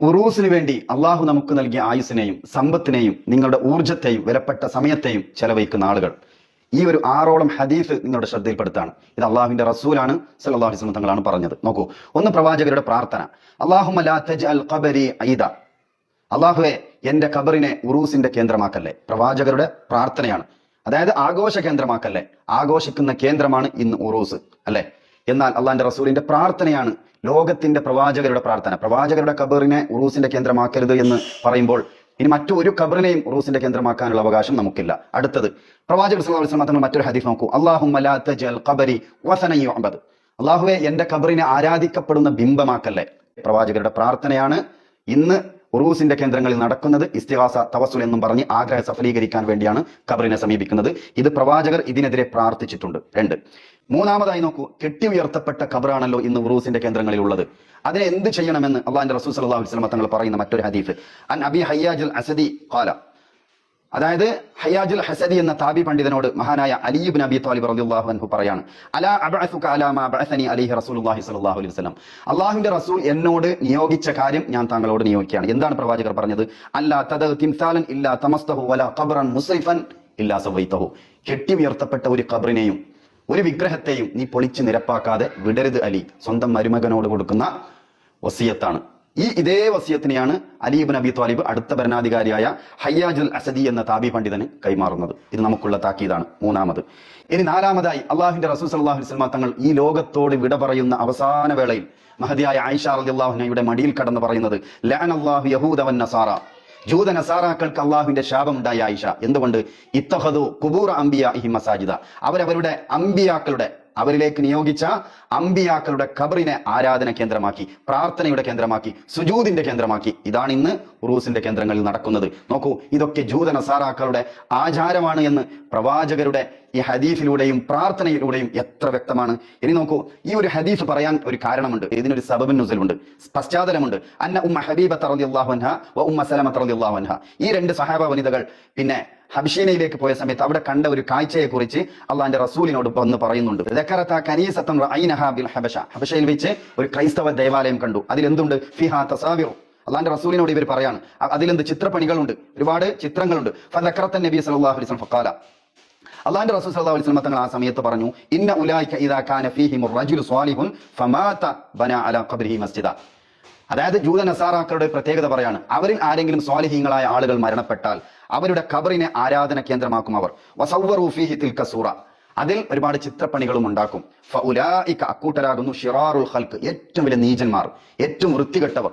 ഉറൂസിന് വേണ്ടി അള്ളാഹു നമുക്ക് നൽകിയ ആയുസിനെയും സമ്പത്തിനെയും നിങ്ങളുടെ ഊർജത്തെയും വിലപ്പെട്ട സമയത്തെയും ചെലവഴിക്കുന്ന ആളുകൾ. ഈ ഒരു ആറോളം ഹദീഫ് നിങ്ങളുടെ ശ്രദ്ധയിൽപ്പെടുത്താണ്. ഇത് അള്ളാഹുവിന്റെ റസൂലാണ് സല്ലല്ലാഹു അലൈഹി വസല്ലം തങ്ങളാണ് പറഞ്ഞത്. നോക്കൂ ഒന്ന് പ്രവാചകരുടെ പ്രാർത്ഥന. അള്ളാഹുമ ലാ തജ്അൽ ഖബരി ഐദ അള്ളാഹുവെ എന്റെ ഖബറിനെ ഉറൂസിന്റെ കേന്ദ്രമാക്കല്ലേ? പ്രവാചകരുടെ പ്രാർത്ഥനയാണ്. അതായത് ആഘോഷ കേന്ദ്രമാക്കല്ലേ? ആഘോഷിക്കുന്ന കേന്ദ്രമാണ് ഇന്ന് ഉറൂസ് അല്ലെ? എന്നാൽ അള്ളാന്റെ റസൂലിന്റെ പ്രാർത്ഥനയാണ് ലോകത്തിന്റെ പ്രവാചകരുടെ പ്രാർത്ഥന. പ്രവാചകരുടെ കബറിനെ ഉറൂസിന്റെ കേന്ദ്രമാക്കരുത് എന്ന് പറയുമ്പോൾ ഇനി മറ്റൊരു ഒരു ഖബറിനെയും ഉറൂസിന്റെ കേന്ദ്രമാക്കാനുള്ള അവകാശം നമുക്കില്ല. അടുത്തത് പ്രവാചക തങ്ങൾ മറ്റൊരു ഹദീസ് നോക്കൂ. അള്ളാഹു ഖബരി വസനൻ യുഅബദ്. അള്ളാഹുവെ എന്റെ കബറിനെ ആരാധിക്കപ്പെടുന്ന ബിംബമാക്കല്ലേ? പ്രവാചകരുടെ പ്രാർത്ഥനയാണ് ഇന്ന് ഉറൂസിന്റെ കേന്ദ്രങ്ങളിൽ നടക്കുന്നത് ഇസ്തിഹാസ തവസുൽ എന്നും പറഞ്ഞ് ആഗ്രഹ സഫലീകരിക്കാൻ വേണ്ടിയാണ് ഖബറിനെ സമീപിക്കുന്നത്. ഇത് പ്രവാചകർ ഇതിനെതിരെ പ്രാർത്ഥിച്ചിട്ടുണ്ട്. രണ്ട്. മൂന്നാമതായി നോക്കൂ കെട്ടി ഉയർത്തപ്പെട്ട ഖബറാണല്ലോ ഇന്ന് ഉറൂസിന്റെ കേന്ദ്രങ്ങളിൽ ഉള്ളത് അതിനെ എന്ത് ചെയ്യണമെന്ന് അള്ളാഹിന്റെ റസൂൽ അലൈഹി വസല്ലം തങ്ങൾ പറയുന്ന മറ്റൊരു ഹദീഫ് അൻ അബി ഹയ്യാജുൽ അസദി ഖാല അതായത് ഹയാജുൽ ഹസദി എന്ന താബി പണ്ഡിതനോട് മഹാനായ അലിബ് നബി താലിബ് റളിയല്ലാഹു അൻഹു പറയാണ് അലാ അബഅസുക അലാ മാ അലൈഹി റസൂലുള്ളാഹി സ്വല്ലല്ലാഹു അലൈഹി വസല്ലം. റസൂൽ എന്നോട് നിയോഗിച്ച കാര്യം ഞാൻ താങ്കളോട് നിയോഗിക്കുകയാണ്. എന്താണ് പ്രവാചകർ പറഞ്ഞത്? അല്ലാ തദ തിംസാലൻ ഇല്ലാ തമസ്തഹു വലാ മുസ്രിഫൻ ഇല്ലാ കെട്ടി ഉയർത്തപ്പെട്ട ഒരു ഖബറിനെയും ഒരു വിഗ്രഹത്തെയും നീ പൊളിച്ച് നിരപ്പാക്കാതെ വിടരുത് അലി. സ്വന്തം മരുമകനോട് കൊടുക്കുന്ന വസിയത്താണ്. ഈ ഇതേ വസിയത്തിനെയാണ് അലീബ് നബി ത്വാലിബ് അടുത്ത ഭരണാധികാരിയായ ഹയ്യാജുൽ അസദി എന്ന താബി പണ്ഡിതന് കൈമാറുന്നത്. ഇത് നമുക്കുള്ള താക്കീതാണ്. മൂന്നാമത്. ഇനി നാലാമതായി അള്ളാഹുവിന്റെ റസൂൽ സല്ലല്ലാഹു അലൈഹി വസല്ലം തങ്ങൾ ഈ ലോകത്തോട് വിട പറയുന്ന അവസാന വേളയിൽ മഹതിയായ ആയിഷ അള്ളാഹുനയുടെ മടിയിൽ കടന്ന് പറയുന്നത് ലഅന അല്ലാഹു യഹൂദ വൻ നസാറ. ജൂത നസാറാക്കൾക്ക് അള്ളാഹുവിന്റെ ശാപമുണ്ടായ ആയിഷ. എന്തുകൊണ്ട്? ഇത്തഹദു കുബൂർ അംബിയ ഇഹി മസാജിദ. അവരവരുടെ അംബിയാക്കളുടെ അവരിലേക്ക് നിയോഗിച്ച അമ്പിയാക്കളുടെ ഖബറിനെ ആരാധന കേന്ദ്രമാക്കി പ്രാർത്ഥനയുടെ കേന്ദ്രമാക്കി സുജൂദിന്റെ കേന്ദ്രമാക്കി. ഇതാണ് ഇന്ന് ഉറൂസിന്റെ കേന്ദ്രങ്ങളിൽ നടക്കുന്നത്. നോക്കൂ ഇതൊക്കെ ജൂത നസാറാക്കളുടെ ആചാരമാണ് എന്ന് പ്രവാചകരുടെ ഈ ഹദീഫിലൂടെയും പ്രാർത്ഥനയിലൂടെയും എത്ര വ്യക്തമാണ്. ഇനി നോക്കൂ ഈ ഒരു ഹദീഫ് പറയാൻ ഒരു കാരണമുണ്ട്. ഇതിനൊരു സബബിൻ നുസലുണ്ട് പശ്ചാത്തലമുണ്ട്. അന്ന ഉമ്മ ഹബീബ അൻഹ വ ഉമ്മ സലമ റളിയല്ലാഹു അൻഹ. ഈ രണ്ട് സഹാബ വനിതകൾ പിന്നെ ഹബിഷീനയിലേക്ക് പോയ സമയത്ത് അവിടെ കണ്ട ഒരു കാഴ്ചയെക്കുറിച്ച് അള്ളാന്റെ റസൂലിനോട് വന്ന് പറയുന്നുണ്ട്. ഹബശ. ഹബശയിൽ വെച്ച് ഒരു ക്രൈസ്തവ ദേവാലയം കണ്ടു. അതിലെന്തുണ്ട്? ഫിഹാ തസാവിറു. അള്ളാന്റെ റസൂലിനോട് ഇവർ പറയാണ്. അതിലെന്ത് ചിത്രപ്പണികളുണ്ട്? ഒരുപാട് ചിത്രങ്ങളുണ്ട്. ഫലക്കറത്തൻ നബി സല്ലല്ലാഹു അലൈഹി വസല്ലം ഫഖാല അള്ളാന്റെ റസൂൽ സല്ലല്ലാഹു അലൈഹി വസല്ലം തങ്ങൾ ആ സമയത്ത് പറഞ്ഞു ഇന്ന ഉലായിക ഇദാ കാന ഫീഹിം റജുലു സ്വാലിഹുൻ ഫമാത ബന അലാ ഖബ്രിഹി മസ്ജിദ. അതായത് ജൂത നസാറാക്കളുടെ പ്രത്യേകത പറയാണ്. അവരിൽ ആരെങ്കിലും സ്വാലിഹീങ്ങളായ ആളുകൾ മരണപ്പെട്ടാൽ അവരുടെ ഖബറിനെ ആരാധന കേന്ദ്രമാക്കും അവർ. വസവ്വറു ഫീഹി തിൽക അതിൽ ഒരുപാട് ചിത്രപ്പണികളും ഉണ്ടാക്കും. അക്കൂട്ടരാകുന്നു ഷിറാറുൽ ഹൽക്ക് ഏറ്റവും വലിയ നീചന്മാർ ഏറ്റവും വൃത്തികെട്ടവർ.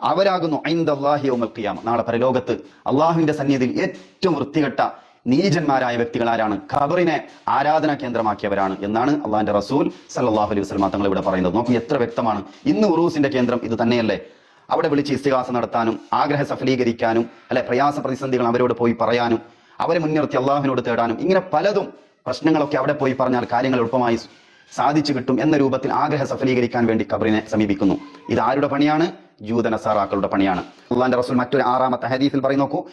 അവരാകുന്നു ഐന്ദല്ലാഹി യൗമൽ ഖിയാമ. നാളെ പരലോകത്ത് അള്ളാഹുവിന്റെ സന്നിധിയിൽ ഏറ്റവും വൃത്തികെട്ട നീചന്മാരായ വ്യക്തികൾ ആരാണ്? ഖബറിനെ ആരാധനാ കേന്ദ്രമാക്കിയവരാണ് എന്നാണ് അള്ളാഹിന്റെ റസൂൽ സല്ലാഹു അലൈഹി വസല്ലം തങ്ങൾ ഇവിടെ പറയുന്നത്. നോക്കി എത്ര വ്യക്തമാണ്. ഇന്ന് ഉറൂസിന്റെ കേന്ദ്രം ഇത് തന്നെയല്ലേ? അവിടെ വിളിച്ച് ഇസ്തിഹാസ നടത്താനും ആഗ്രഹ സഫലീകരിക്കാനും അല്ലെ പ്രയാസ പ്രതിസന്ധികൾ അവരോട് പോയി പറയാനും അവരെ മുൻനിർത്തി അള്ളാഹുവിനോട് തേടാനും ഇങ്ങനെ പലതും പ്രശ്നങ്ങളൊക്കെ അവിടെ പോയി പറഞ്ഞാൽ കാര്യങ്ങൾ എളുപ്പമായി സാധിച്ചു കിട്ടും എന്ന രൂപത്തിൽ ആഗ്രഹ സഫലീകരിക്കാൻ വേണ്ടി ഖബറിനെ സമീപിക്കുന്നു. ഇത് ആരുടെ പണിയാണ്? ജൂത സാറാക്കളുടെ പണിയാണ്. അള്ളാന്റെ റസൂൽ മറ്റൊരു ആറാമത്തെ ഹരീഫിൽ പറയും നോക്കൂ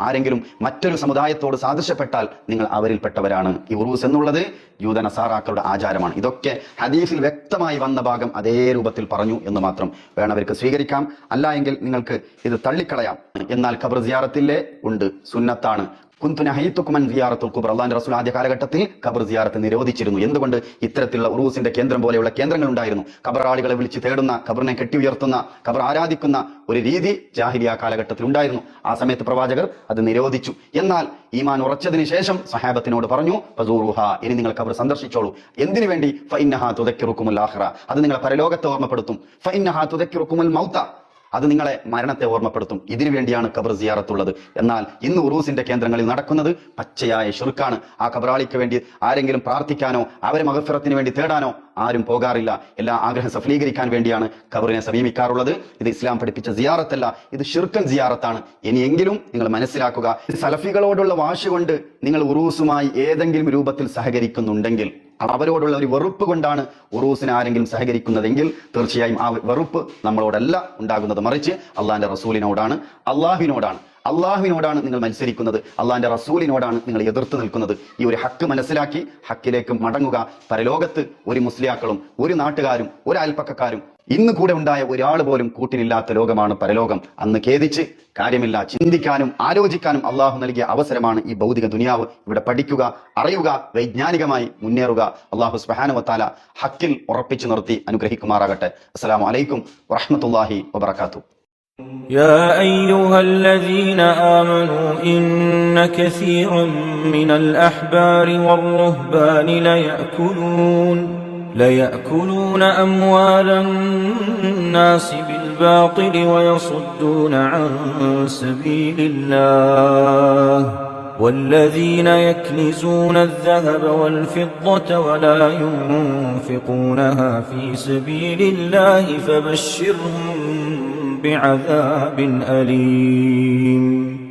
ആരെങ്കിലും മറ്റൊരു സമുദായത്തോട് സാദൃശ്യപ്പെട്ടാൽ നിങ്ങൾ അവരിൽപ്പെട്ടവരാണ്. ഈ ഉറൂസ് എന്നുള്ളത് യൂത നസാറാക്കളുടെ ആചാരമാണ്. ഇതൊക്കെ ഹദീഫിൽ വ്യക്തമായി വന്ന ഭാഗം അതേ രൂപത്തിൽ പറഞ്ഞു എന്ന് മാത്രം വേണവർക്ക് സ്വീകരിക്കാം. അല്ല എങ്കിൽ നിങ്ങൾക്ക് ഇത് തള്ളിക്കളയാം. എന്നാൽ ഖബർ സിയാറത്തില്ലേ ഉണ്ട് സുന്നത്താണ്. കുന്തുന ഹൈത്തുക്കുമൻ സിയാറത്തുൽ കുബർ അള്ളാന്റെ റസൂൽ ആദ്യ കാലഘട്ടത്തിൽ ഖബർ സിയാറത്ത് നിരോധിച്ചിരുന്നു. എന്തുകൊണ്ട്? ഇത്തരത്തിലുള്ള ഉറൂസിന്റെ കേന്ദ്രം പോലെയുള്ള കേന്ദ്രങ്ങൾ ഉണ്ടായിരുന്നു ഖബർ ആളുകളെ വിളിച്ച് തേടുന്ന ഖബറിനെ കെട്ടി ഉയർത്തുന്ന ഖബർ ആരാധിക്കുന്ന ഒരു രീതി ജാഹിലിയ കാലഘട്ടത്തിൽ ഉണ്ടായിരുന്നു. ആ സമയത്ത് പ്രവാചകർ അത് നിരോധിച്ചു. എന്നാൽ ഈമാൻ ഉറച്ചതിന് ശേഷം സഹാബത്തിനോട് പറഞ്ഞു ഇനി നിങ്ങൾ ഖബർ സന്ദർശിച്ചോളൂ. എന്തിനു വേണ്ടി? ഫൈനഹ തുദക്കിറുക്കുമുൽ ആഖിറ. അത് നിങ്ങളെ പരലോകത്തെ ഓർമ്മപ്പെടുത്തും. ഫൈനഹ തുദക്കിറുക്കുമുൽ മൗത്ത. അത് നിങ്ങളെ മരണത്തെ ഓർമ്മപ്പെടുത്തും. ഇതിനു വേണ്ടിയാണ് ഖബർ സിയാറത്തുള്ളത്. എന്നാൽ ഇന്ന് ഉറൂസിന്റെ കേന്ദ്രങ്ങളിൽ നടക്കുന്നത് പച്ചയായ ഷുർക്കാണ് ആ ഖബറാളിക്ക് വേണ്ടി ആരെങ്കിലും പ്രാർത്ഥിക്കാനോ അവരെ മകഫിറത്തിന് വേണ്ടി തേടാനോ ആരും പോകാറില്ല. എല്ലാ ആഗ്രഹം സഫലീകരിക്കാൻ വേണ്ടിയാണ് ഖബറിനെ സമീപിക്കാറുള്ളത്. ഇത് ഇസ്ലാം പഠിപ്പിച്ച സിയാറത്തല്ല ഇത് ഷിർക്കൻ സിയാറത്താണ്. ഇനിയെങ്കിലും നിങ്ങൾ മനസ്സിലാക്കുക സലഫികളോടുള്ള വാശി കൊണ്ട് നിങ്ങൾ ഉറൂസുമായി ഏതെങ്കിലും രൂപത്തിൽ സഹകരിക്കുന്നുണ്ടെങ്കിൽ അവരോടുള്ള ഒരു വെറുപ്പ് കൊണ്ടാണ് ഉറൂസിന് ആരെങ്കിലും സഹകരിക്കുന്നതെങ്കിൽ തീർച്ചയായും ആ വെറുപ്പ് നമ്മളോടല്ല ഉണ്ടാകുന്നത്. മറിച്ച് അള്ളാഹിന്റെ റസൂലിനോടാണ് അള്ളാഹുവിനോടാണ്. അള്ളാഹുവിനോടാണ് നിങ്ങൾ മത്സരിക്കുന്നത്. അള്ളാഹിന്റെ റസൂലിനോടാണ് നിങ്ങൾ എതിർത്ത് നിൽക്കുന്നത്. ഈ ഒരു ഹക്ക് മനസ്സിലാക്കി ഹക്കിലേക്ക് മടങ്ങുക. പരലോകത്ത് ഒരു മുസ്ലിയാക്കളും ഒരു നാട്ടുകാരും ഒരു അയൽപ്പക്കക്കാരും ഇന്ന് കൂടെ ഉണ്ടായ ഒരാൾ പോലും കൂട്ടിനില്ലാത്ത ലോകമാണ് പരലോകം അന്ന് ഖേദിച്ച് കാര്യമില്ല ചിന്തിക്കാനും ആലോചിക്കാനും അള്ളാഹു നൽകിയ അവസരമാണ് ഈ ഭൗതിക ദുനിയാവ് ഇവിടെ പഠിക്കുക അറിയുക വൈജ്ഞാനികമായി മുന്നേറുക അള്ളാഹു സുബാനുവത്താല ഹക്കിൽ ഉറപ്പിച്ചു നിർത്തി അനുഗ്രഹിക്കുമാറാകട്ടെ അസ്സലാമു അലൈക്കും വറഹ്മത്തുള്ളാഹി വബറകാതുഹു يا أيها الذين آمنوا إن كثيرا من الأحبار والرهبان ليأكلون ليأكلون أموال الناس بالباطل ويصدون عن سبيل الله. والذين يكنزون الذهب والفضة ولا ينفقونها في سبيل الله فبشرهم بعذاب أليم.